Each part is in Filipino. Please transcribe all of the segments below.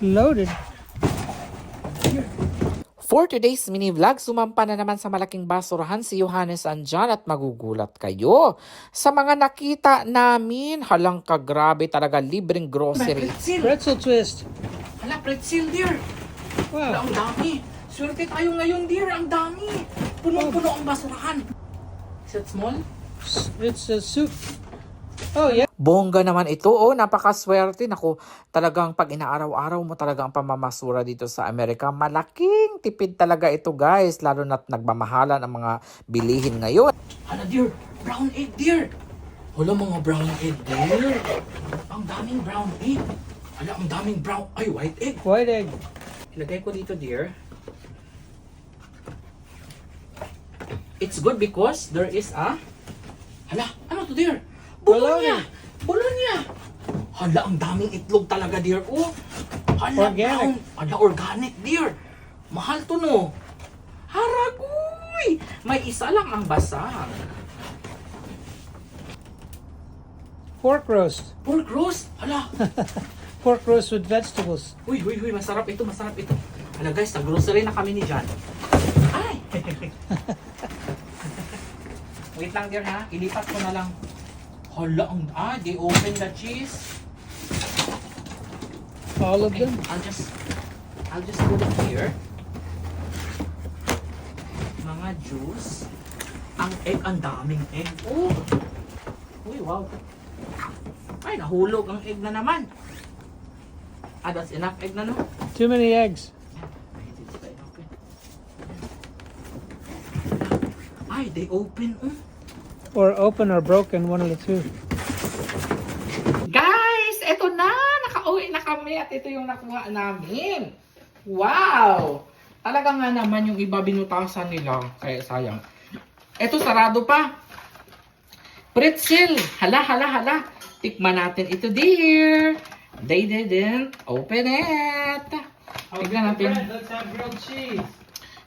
Loaded. For today's mini vlog, sumampa na naman sa malaking basurahan si Johannes Anjan at magugulat kayo. Sa mga nakita namin, halang kagrabe talaga libreng grocery. Pretzel! Pretzel twist. Hala, pretzel, dear! Hala, Wow. ang dami! Swerte tayo ngayon, dear! Ang dami! Punong-puno ang basurahan! Is it small? It's a soup. Oh, yeah. Bongga naman ito, oh, napakaswerte. Naku, talagang pag inaaraw-araw mo talaga ang pamamasura dito sa Amerika, malaking tipid talaga ito guys, lalo na't nagmamahalan ang mga bilihin ngayon. Hala, dear! Brown egg, dear! Hala, mga brown egg, dear! Ang daming brown egg! Hala, ang daming brown... Ay, white egg! White egg. Ilagay ko dito, dear. It's good because there is a... Hala, ano to, dear? Bologna! Bologna! Hala, ang daming itlog talaga, dear. Oh, hala. Organic. Hala, organic, dear. Mahal to, no? Haragoy! May isa lang ang basag. Pork roast. Pork roast! Hala! Pork roast with vegetables. Uy, uy, uy, masarap ito, masarap ito. Hala guys, nag-grocery na kami ni John. Ay! Wait lang dear ha, ilipat ko na lang. Hala, ang, ah, they open the cheese. All of Okay, them. I'll just, I'll just put it here. Mga juice. Ang egg, ang daming egg. Oh! Uy, wow. Ay, nahulog ang egg na naman. Ah, that's enough egg na no? Too many eggs. Ay, they open. Oh. Or open or broken, one of the two. Guys, eto na! Nakauwi na kami at ito yung nakuha namin. Wow! Talaga nga naman yung iba binutasan nila. Kaya sayang. Eto, sarado pa. Pretzel! Hala, hala, hala. Tikman natin ito, dear. They didn't open it. Tignan natin. Let's have grilled cheese.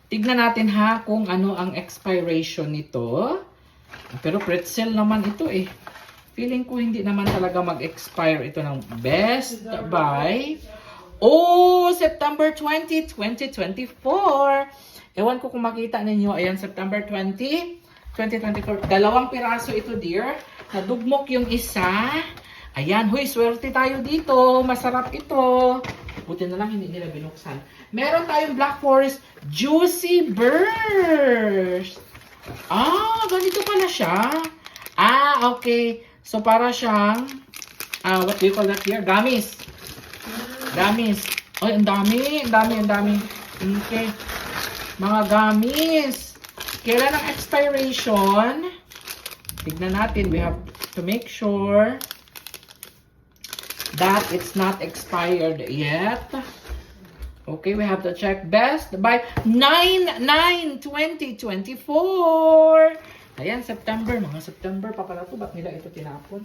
Tignan natin ha kung ano ang expiration nito. Pero pretzel naman ito eh. Feeling ko hindi naman talaga mag-expire ito ng Best Buy. Oh, September 20, 2024. Ewan ko kung makita ninyo. Ayan, September 20, 2024. Dalawang piraso ito, dear. Nadugmok yung isa. Ayan, huy, swerte tayo dito. Masarap ito. Buti na lang hindi nila binuksan. Meron tayong Black Forest Juicy Burst. Ah, ganito pala siya. Ah, okay. So, para siyang, ah, what do you call that here? Gamis. Gamis. Ay, ang dami, ang dami, ang dami. Okay. Mga gamis. Kailan ang expiration? Tignan natin. We have to make sure that it's not expired yet. Okay, we have to check best by 9-9-2024. Ayan, September. Mga September pa pala to. Ba't nila ito tinapon?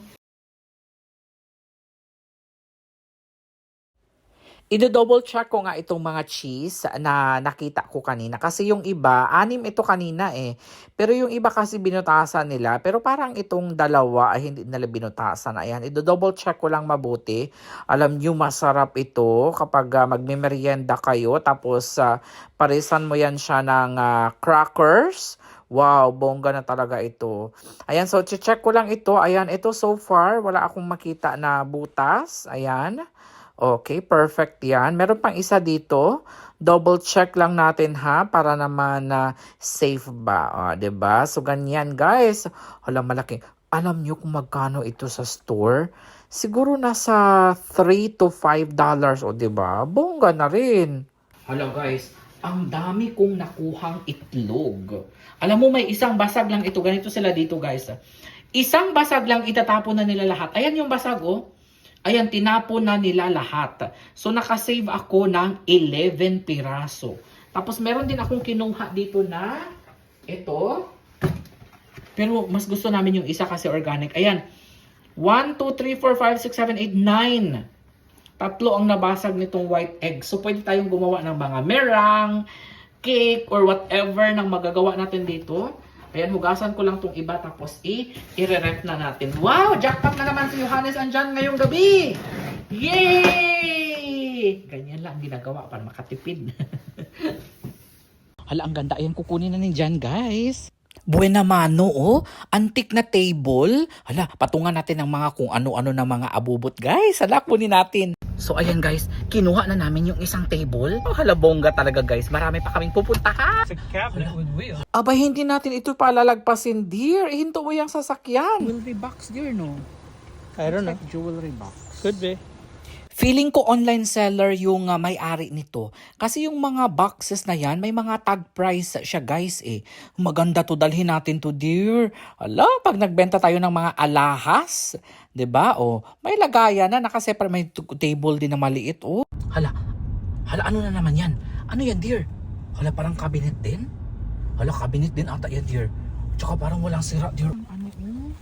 Ido-double check ko nga itong mga cheese na nakita ko kanina. Kasi yung iba, anim ito kanina eh. Pero yung iba kasi binutasan nila. Pero parang itong dalawa ay hindi nila binutasan. Ayan, ido-double check ko lang mabuti. Alam nyo, masarap ito kapag uh, magmimerienda kayo. Tapos uh, parisan mo yan siya ng ah, crackers. Wow, bongga na talaga ito. Ayan, so check ko lang ito. Ayan, ito so far, wala akong makita na butas. Ayan. Okay, perfect yan. Meron pang isa dito. Double check lang natin ha para naman na safe ba, o, 'di ba? So ganyan, guys. Hala malaki. Alam nyo kung magkano ito sa store? Siguro nasa 3 to 5 dollars, o ba? Bongga na rin. Hala guys, ang dami kong nakuhang itlog. Alam mo, may isang basag lang ito. Ganito sila dito, guys. Isang basag lang itatapon na nila lahat. Ayan yung basag, oh. Ayan, tinapon na nila lahat. So, nakasave ako ng 11 piraso. Tapos, meron din akong kinuha dito na ito. Pero, mas gusto namin yung isa kasi organic. Ayan. 1, 2, 3, 4, 5, 6, 7, 8, 9. Tatlo ang nabasag nitong white egg. So, pwede tayong gumawa ng mga merang, cake, or whatever nang magagawa natin dito. Ayan, hugasan ko lang tong iba tapos i i-ref na natin. Wow! Jackpot na naman si Johannes andyan ngayong gabi! Yay! Ganyan lang ginagawa para makatipid. Hala, ang ganda. Ayan, kukunin na ni Jan, guys. Buena mano, oh. Antik na table. Hala, patungan natin ng mga kung ano-ano na mga abubot, guys. Hala, kunin natin. So, ayan, guys. Kinuha na namin yung isang table. Oh, hala, bongga talaga, guys. Marami pa kaming pupuntahan. It's a cabinet with wheels. Aba, hindi natin ito palalagpasin, dear. Hinto mo yung sasakyan. Jewelry box dear, no? I don't know. Jewelry box. Could be. Feeling ko online seller yung ah, may-ari nito. Kasi yung mga boxes na yan, may mga tag price siya guys eh. Maganda to, dalhin natin to dear. Ala, pag nagbenta tayo ng mga alahas, 'di ba? O, may lagayan na, nakaseparate may t- table din na maliit oh. Hala, hala ano na naman yan? Ano yan dear? Hala, parang cabinet din? Hala, cabinet din ata yan dear. Tsaka parang walang sira dear. Ano oh?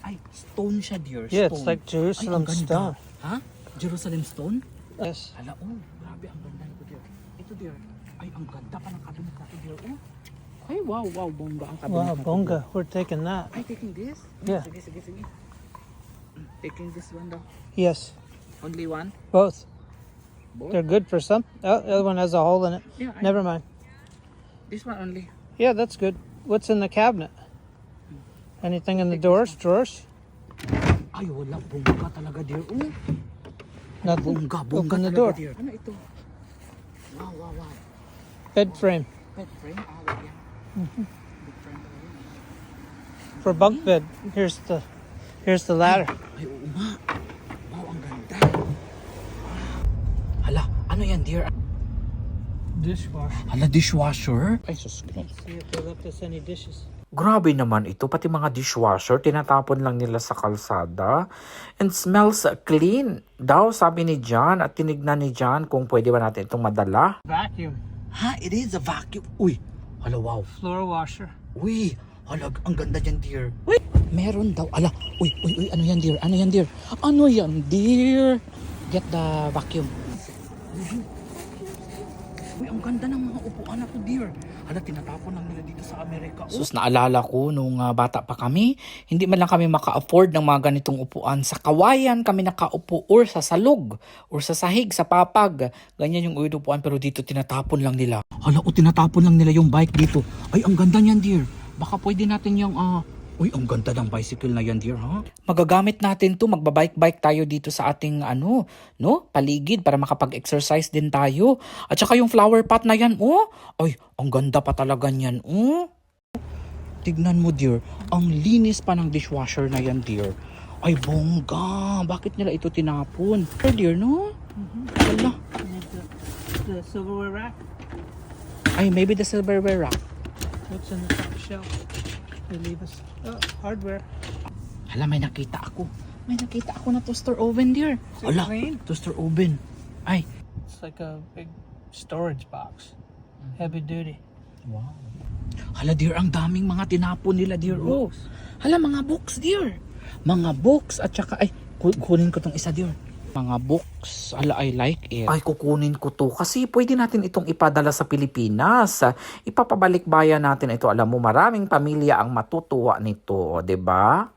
Ay, stone siya dear. Yeah, it's stone. like Jerusalem Ay, ang ganda. stone. Jerusalem stone? Yes. Hala, oh, grabe, ang ganda nito, dear. Ito, dear. Ay, ang ganda pa ng cabinet na to, dear. Oh. Ay, wow, wow, bongga ang cabinet Wow, to, We're taking that. Ay, taking this? Yeah. Sige, sige, sige. Taking this one daw. Yes, Only one? both. Both? They're good for some. Oh, the other one has a hole in it. Yeah, I- Never mind. This one only. Yeah, that's good. What's in the cabinet? Anything in the doors? Drawers? Ay, wala, bongga talaga, dear. Oh, Nothing. bongga, bongga Open the door. dear. Ano ito? Wow, wow, wow. Bed frame Bed frame? Ah, wag yan. Bed frame talaga yan. for bunk bed. Here's the, here's the ladder. Ay, oo nga. Wow, ang ganda. Hala, ano yan, dear? Dishwasher. Hala, dishwasher? Ay, sus, See if they left us any dishes. Grabe naman ito, pati mga dishwasher, tinatapon lang nila sa kalsada. And smells clean daw, sabi ni John. At tinignan ni John kung pwede ba natin itong madala. Vacuum. Ha, it is a vacuum. Uy, hala, wow. Floor washer. Uy, hala, ang ganda yan, dear. Uy, meron daw. Ala, uy, uy, uy, ano yan, dear? Ano yan, dear? Ano yan, dear? Get the vacuum. Uy, ang ganda ng mga upuan dear. Hala, tinatapon lang nila dito sa Amerika. Oh. Sus, naalala ko nung ah, bata pa kami, hindi man lang kami maka-afford ng mga ganitong upuan. Sa kawayan kami nakaupo or sa salog or sa sahig, sa papag. Ganyan yung upuan pero dito tinatapon lang nila. Hala, o tinatapon lang nila yung bike dito. Ay, ang ganda niyan, dear. Baka pwede natin yung ah, Uy, ang ganda ng bicycle na yan, dear, ha? Magagamit natin to, magbabike-bike tayo dito sa ating, ano, no, paligid para makapag-exercise din tayo. At saka yung flower pot na yan, oh, ay, ang ganda pa talaga niyan, oh. Tignan mo, dear, ang linis pa ng dishwasher na yan, dear. Ay, bongga, bakit nila ito tinapon? Oh, dear, no? Wala. And the, the silverware rack. Ay, maybe the silverware rack. What's in the top shelf? They leave us. Oh, hardware. Hala, may nakita ako. May nakita ako na toaster oven, it Hala, clean? toaster oven. Ay, It's like a big storage box. Heavy duty. Wow. Hala dear, ang daming mga tinapon nila dear. Oh. Books. Hala mga books dear. Mga books at saka ay ku- kunin ko tong isa dear. Mga books, ala I like it. Ay kukunin ko to kasi pwede natin itong ipadala sa Pilipinas. Ipapabalik bayan natin ito. Alam mo maraming pamilya ang matutuwa nito, ba?